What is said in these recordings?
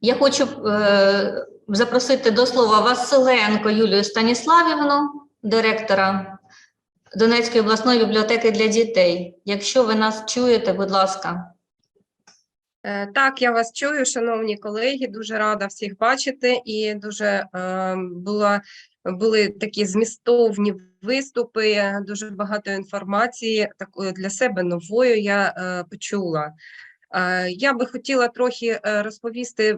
Я хочу е, запросити до слова Василенко Юлію Станіславівну, директора Донецької обласної бібліотеки для дітей. Якщо ви нас чуєте, будь ласка. Е, Так, я вас чую, шановні колеги. Дуже рада всіх бачити, і дуже е, була, були такі змістовні виступи, дуже багато інформації такої для себе новою я е, почула. Е, Я би хотіла трохи е, розповісти е,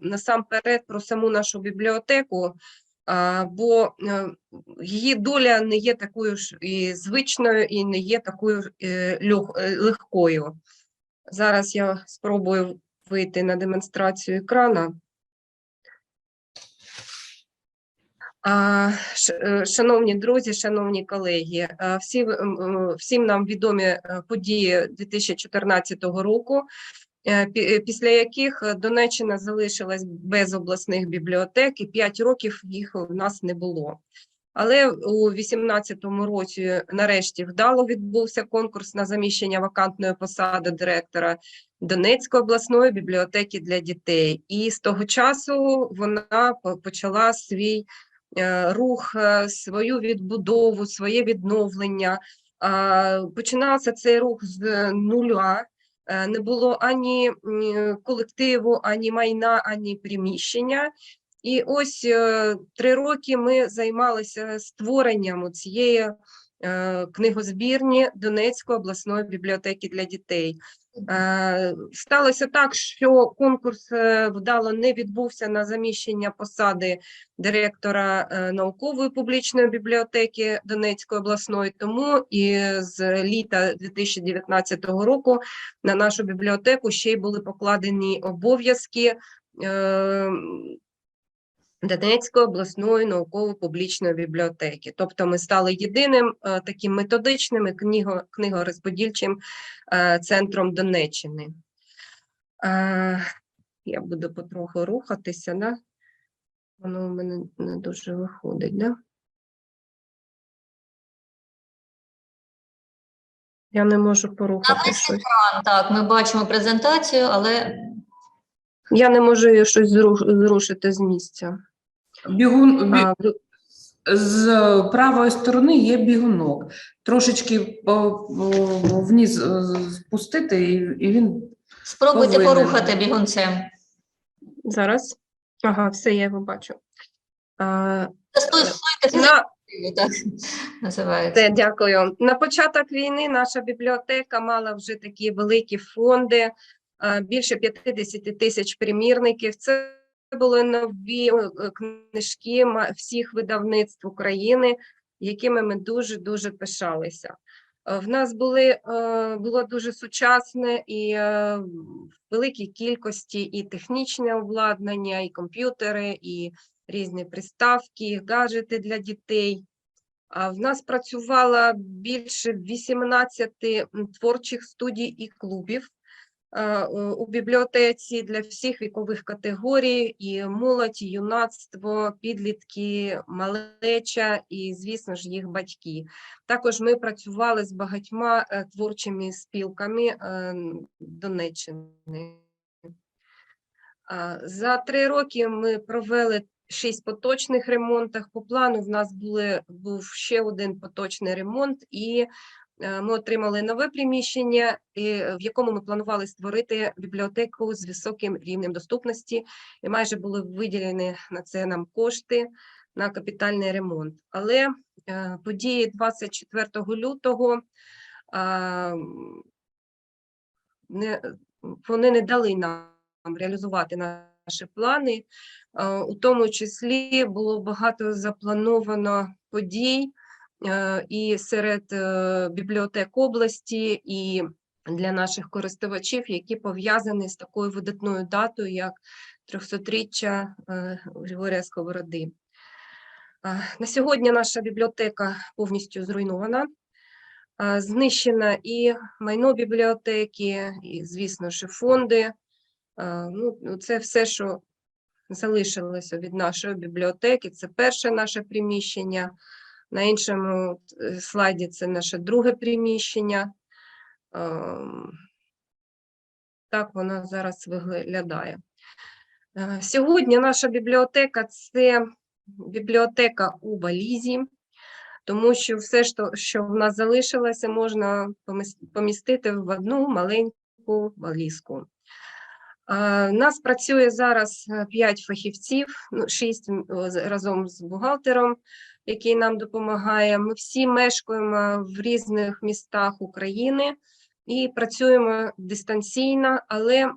насамперед про саму нашу бібліотеку, бо її доля не є такою ж і звичною, і не є такою легкою. Зараз я спробую вийти на демонстрацію екрана. А, ш- е, Шановні друзі, шановні колеги, е, всі, м, всім нам відомі е, події 2014 року, е, пі- е, після яких е, Донеччина залишилась без обласних бібліотек, і 5 років їх у нас не було. Але у 2018 році нарешті вдало відбувся конкурс на заміщення вакантної посади директора Донецької обласної бібліотеки для дітей. І з того часу вона почала свій е, рух, е, свою відбудову, своє відновлення. Починався цей рух з нуля. Е, Не було ані колективу, ані майна, ані приміщення. І ось е, три роки ми займалися створенням цієї е, книгозбірні Донецької обласної бібліотеки для дітей. Е, Сталося так, що конкурс е, вдало не відбувся на заміщення посади директора е, наукової публічної бібліотеки Донецької обласної. Тому і з літа 2019 року на нашу бібліотеку ще й були покладені обов'язки. Донецької обласної науково-публічної бібліотеки. Тобто ми стали єдиним е, таким методичним книго, книгорозподільчим е, центром Донеччини. Е, я буду потроху рухатися, да? воно в мене не дуже виходить, да? Я не можу порухати щось. Так, ми бачимо презентацію, але Я не можу її щось зрушити з місця. Бігун, бі- А, з правої сторони є бігунок. Трошечки вниз е, спустити, і, і він спробуйте Повинен. порухати бігунцем. зараз. Ага, все, я його бачу. А, на, так називається. Дякую. На початок війни наша бібліотека мала вже такі великі фонди, більше 50 тисяч примірників. Це були нові е, книжки всіх видавництв України, якими ми дуже дуже пишалися. Е, В нас були е, було дуже сучасне і е, в великій кількості і технічне обладнання, і комп'ютери, і різні приставки, і гаджети для дітей. В нас працювало більше 18 творчих студій і клубів е, у у бібліотеці для всіх вікових категорій: і молодь, і юнацтво, підлітки, малеча і, звісно ж, їх батьки. Також ми працювали з багатьма е, творчими спілками е, Донеччини. За три роки ми провели шість поточних ремонтах. По плану в нас були, був ще один поточний ремонт, і е, ми отримали нове приміщення, в якому ми планували створити бібліотеку з високим рівнем доступності, і майже були виділені на це нам кошти на капітальний ремонт. Але е, події 24 лютого не, вони не дали нам реалізувати наші плани. Е, У тому числі було багато заплановано подій е, і серед е, бібліотек області, і для наших користувачів, які пов'язані з такою видатною датою, як 300-річчя е, Григорія Сковороди. Е, На сьогодні наша бібліотека повністю зруйнована. Е, Знищена і майно бібліотеки, і, звісно ж, фонди. Е, ну, це все, що залишилося від нашої бібліотеки. Це перше наше приміщення. На іншому е, слайді це наше друге приміщення. Ем, Так воно зараз виглядає. Е, Сьогодні наша бібліотека це бібліотека у валізі, тому що все, що, в нас залишилося, можна помістити в одну маленьку валізку. Е, У нас працює зараз 5 фахівців, 6 разом з бухгалтером, який нам допомагає. Ми всі мешкаємо в різних містах України і працюємо дистанційно, але е,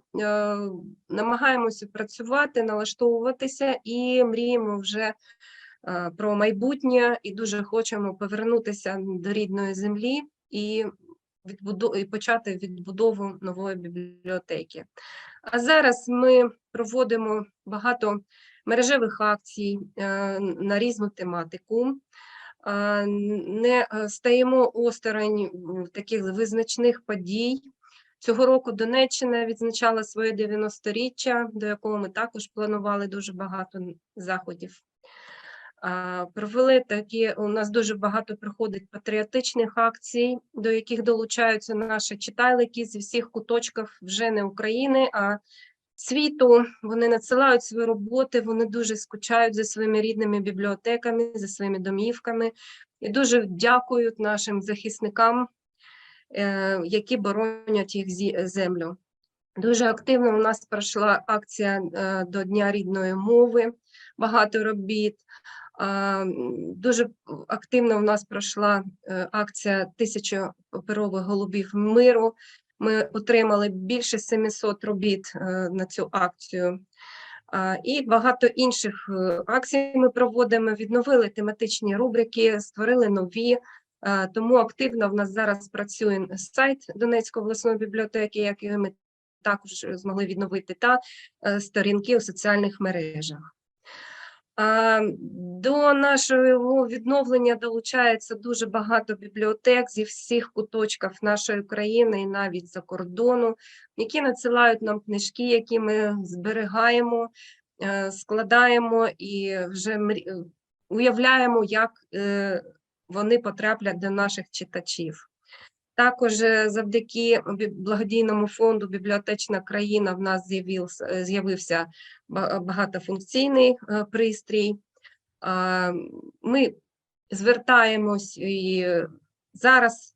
намагаємося працювати, налаштовуватися і мріємо вже е, про майбутнє, і дуже хочемо повернутися до рідної землі і, відбуду- і почати відбудову нової бібліотеки. А зараз ми проводимо багато мережевих акцій е, на різну тематику. Е, Не е, стаємо осторонь таких визначних подій. Цього року Донеччина відзначала своє 90-річчя, до якого ми також планували дуже багато заходів. Провели такі, у нас дуже багато проходить патріотичних акцій, до яких долучаються наші читайлики зі всіх куточків вже не України, а світу. Вони надсилають свої роботи, вони дуже скучають за своїми рідними бібліотеками, за своїми домівками і дуже дякують нашим захисникам, е, які боронять їх зі- землю. Дуже активно у нас пройшла акція е, до Дня рідної мови, багато робіт. Дуже активно у нас пройшла е, акція Тисяча паперових голубів миру. Ми отримали більше 700 робіт е, на цю акцію. І багато інших е, акцій ми проводимо, відновили тематичні рубрики, створили нові. Е, Тому активно в нас зараз працює сайт Донецької обласної бібліотеки, який ми також змогли відновити, та сторінки у соціальних мережах. До нашого відновлення долучається дуже багато бібліотек зі всіх куточків нашої країни і навіть за кордону, які надсилають нам книжки, які ми зберігаємо, е, складаємо і вже уявляємо, як е, вони потраплять до наших читачів. Також е, завдяки благодійному фонду Бібліотечна країна в нас з'явився, багатофункційний е, пристрій. Ми звертаємось і зараз,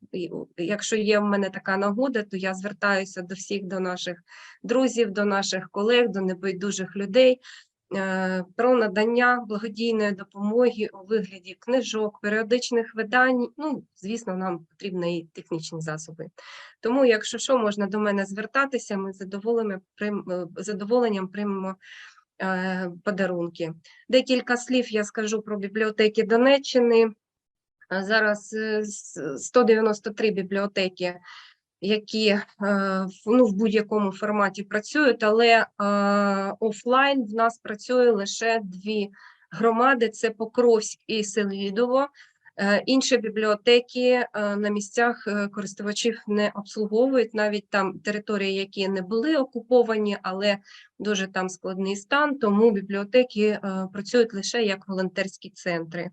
якщо є в мене така нагода, то я звертаюся до всіх, до наших друзів, до наших колег, до небайдужих людей про надання благодійної допомоги у вигляді книжок, періодичних видань. Ну, звісно, нам потрібні і технічні засоби. Тому, якщо що, можна до мене звертатися, ми е, задоволенням приймемо е, подарунки. Декілька слів я скажу про бібліотеки Донеччини. Зараз е, 193 бібліотеки, які е, ну, в будь-якому форматі працюють, але е, офлайн в нас працює лише дві громади: це Покровськ і Селидово. Е, Інші бібліотеки на місцях користувачів не обслуговують, навіть там території, які не були окуповані, але дуже там складний стан, тому бібліотеки працюють лише як волонтерські центри.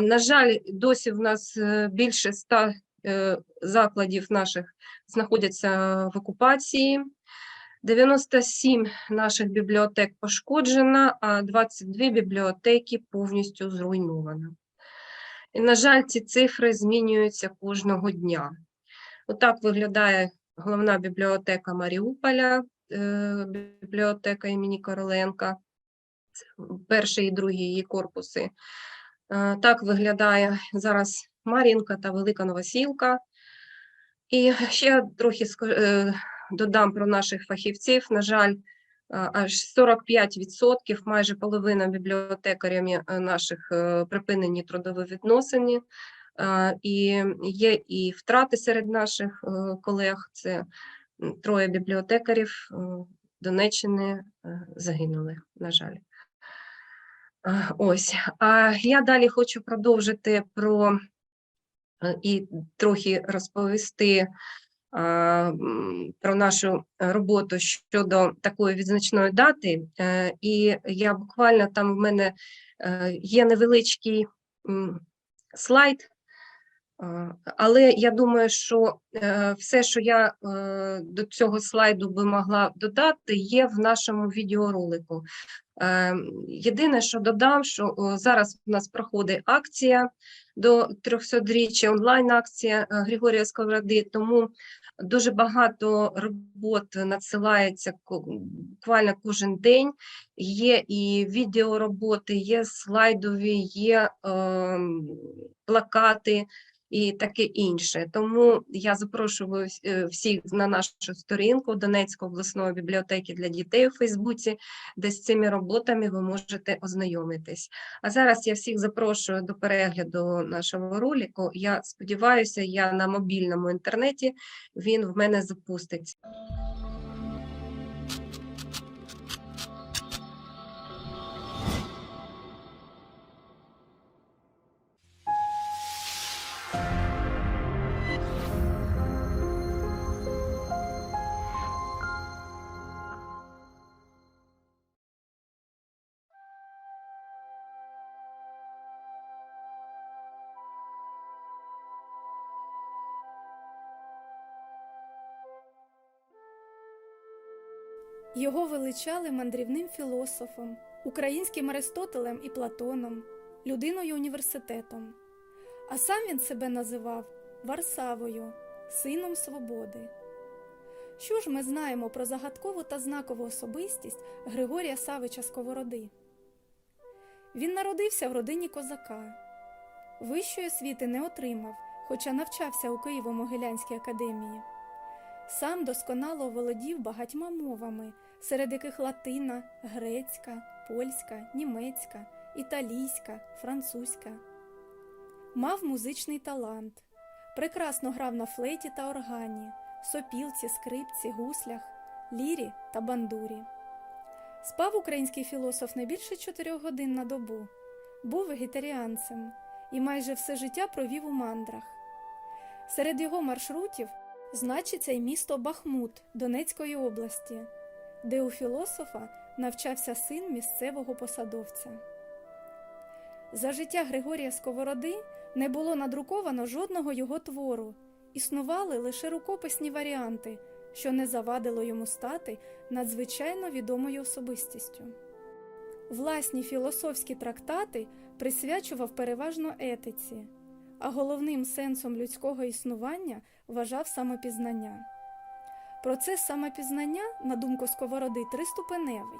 На жаль, досі в нас більше ста закладів наших знаходяться в окупації. 97 наших бібліотек пошкоджено, а 22 бібліотеки повністю зруйновано. І, на жаль, ці цифри змінюються кожного дня. Отак виглядає головна бібліотека Маріуполя, е, бібліотека імені Короленка, перший і другий її корпуси. Е, Так виглядає зараз Мар'їнка та Велика Новосілка. І ще трохи е, додам про наших фахівців. На жаль, е, аж 45%, майже половина бібліотекарями е, наших припинені трудові відносини. І є і втрати серед наших колег. Це троє бібліотекарів Донеччини загинули, на жаль. Ось. А я далі хочу продовжити про і трохи розповісти про нашу роботу щодо такої відзначної дати. Е, І я буквально там в мене е, є невеличкий слайд, Е, Але я думаю, що е, все, що я е, до цього слайду би могла додати, є в нашому відеоролику. Е, Єдине, що додам, що зараз у нас проходить акція до 300-річчя, онлайн-акція е, Григорія Сковороди, тому дуже багато робот надсилається буквально кожен день. Є і відеороботи, є слайдові, є ем, плакати і таке інше. Тому я запрошую е, всіх на нашу сторінку Донецької обласної бібліотеки для дітей у Фейсбуці, де з цими роботами ви можете ознайомитись. А зараз я всіх запрошую до перегляду нашого ролику. Я сподіваюся, я на мобільному інтернеті він в мене запуститься. Його величали мандрівним філософом, українським Аристотелем і Платоном, людиною університетом. А сам він себе називав Варсавою, сином свободи. Що ж ми знаємо про загадкову та знакову особистість Григорія Савича Сковороди? Він народився в родині козака. Вищої освіти не отримав, хоча навчався у Києво-Могилянській академії. Сам досконало володів багатьма мовами, серед яких латина, грецька, польська, німецька, італійська, французька. Мав музичний талант, прекрасно грав на флейті та органі, сопілці, скрипці, гуслях, лірі та бандурі. Спав український філософ не більше чотирьох годин на добу, був вегетаріанцем і майже все життя провів у мандрах. Серед його маршрутів значиться й місто Бахмут Донецької області, де у філософа навчався син місцевого посадовця. За життя Григорія Сковороди не було надруковано жодного його твору, існували лише рукописні варіанти, що не завадило йому стати надзвичайно відомою особистістю. Власні філософські трактати присвячував переважно етиці, а головним сенсом людського існування вважав самопізнання. Процес самопізнання, на думку Сковороди, триступеневий.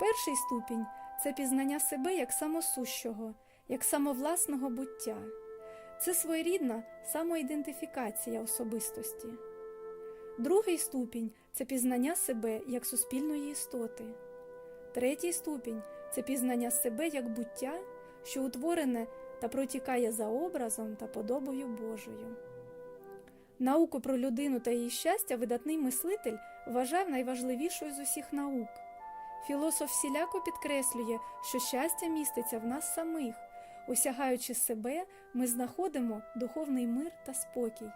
Перший ступінь це пізнання себе як самосущого, як самовласного буття. Це своєрідна самоідентифікація особистості. Другий ступінь це пізнання себе як суспільної істоти. Третій ступінь це пізнання себе як буття, що утворене та протікає за образом та подобою Божою. Науку про людину та її щастя видатний мислитель вважав найважливішою з усіх наук. Філософ всіляко підкреслює, що щастя міститься в нас самих. Осягаючи себе, ми знаходимо духовний мир та спокій.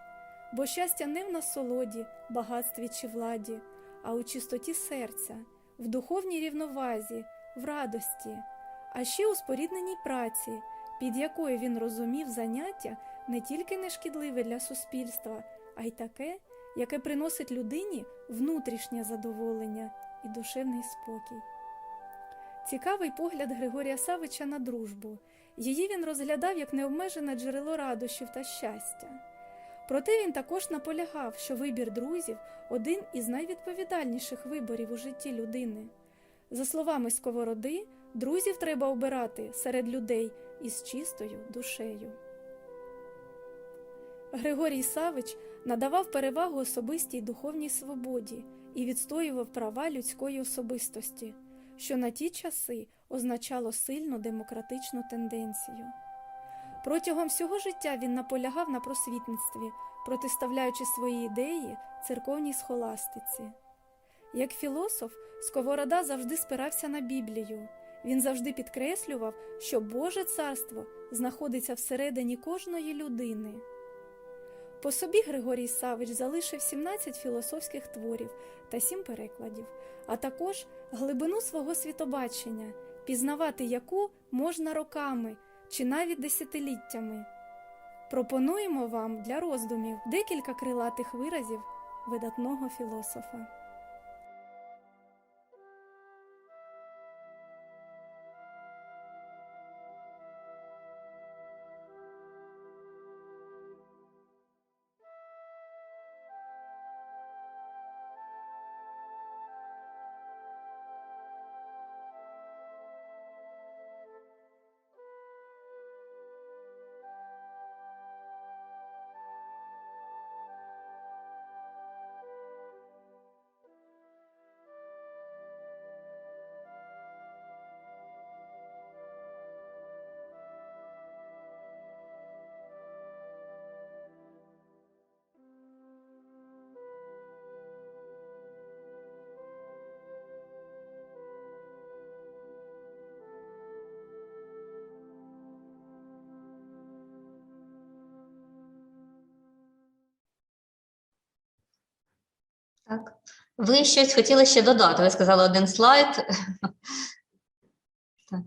Бо щастя не в насолоді, багатстві чи владі, а у чистоті серця, в духовній рівновазі, в радості, а ще у спорідненій праці, під якою він розумів заняття не тільки нешкідливе для суспільства, а й таке, яке приносить людині внутрішнє задоволення і душевний спокій. Цікавий погляд Григорія Савича на дружбу. Її він розглядав як необмежене джерело радощів та щастя. Проте він також наполягав, що вибір друзів один із найвідповідальніших виборів у житті людини. За словами Сковороди, друзів треба обирати серед людей із чистою душею. Григорій Савич надавав перевагу особистій духовній свободі і відстоював права людської особистості, що на ті часи означало сильну демократичну тенденцію. Протягом всього життя він наполягав на просвітництві, протиставляючи свої ідеї церковній схоластиці. Як філософ, Сковорода завжди спирався на Біблію. Він завжди підкреслював, що Боже царство знаходиться всередині кожної людини. По собі Григорій Савич залишив 17 філософських творів та 7 перекладів, а також глибину свого світобачення, пізнавати яку можна роками чи навіть десятиліттями. Пропонуємо вам для роздумів декілька крилатих виразів видатного філософа. Так. Ви щось хотіли ще додати? Ви сказали один слайд. Так.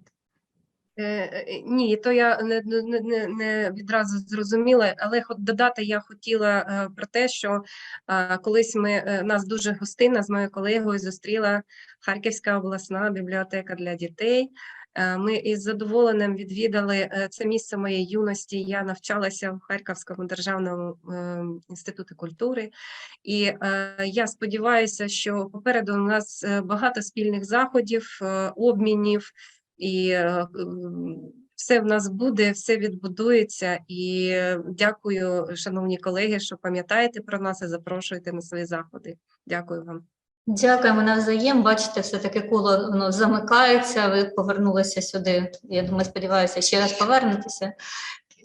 Е, е, Ні, то я не, не, не, відразу зрозуміла, але додати я хотіла е, про те, що е, колись ми нас дуже гостинно з моєю колегою зустріла Харківська обласна бібліотека для дітей. Е, Ми із задоволенням відвідали е, це місце моєї юності. Я навчалася в Харківському державному е, інституті культури, і е, я сподіваюся, що попереду у нас багато спільних заходів, обмінів і все в нас буде, все відбудується. І дякую, шановні колеги, що пам'ятаєте про нас і запрошуєте на свої заходи. Дякую вам. Дякуємо навзаєм. Бачите, все-таки коло воно замикається. Ви повернулися сюди. Я думаю, сподіваюся, ще раз повернетеся.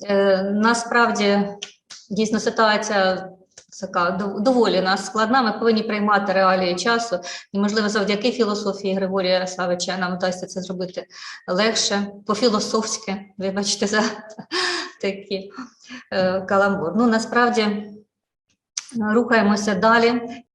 Е, насправді, дійсно, ситуація така доволі нас складна. Ми повинні приймати реалії часу. І, можливо, завдяки філософії Григорія Савича нам вдасться це зробити легше, по-філософськи, вибачте за такий е, каламбур. Ну, насправді, рухаємося далі.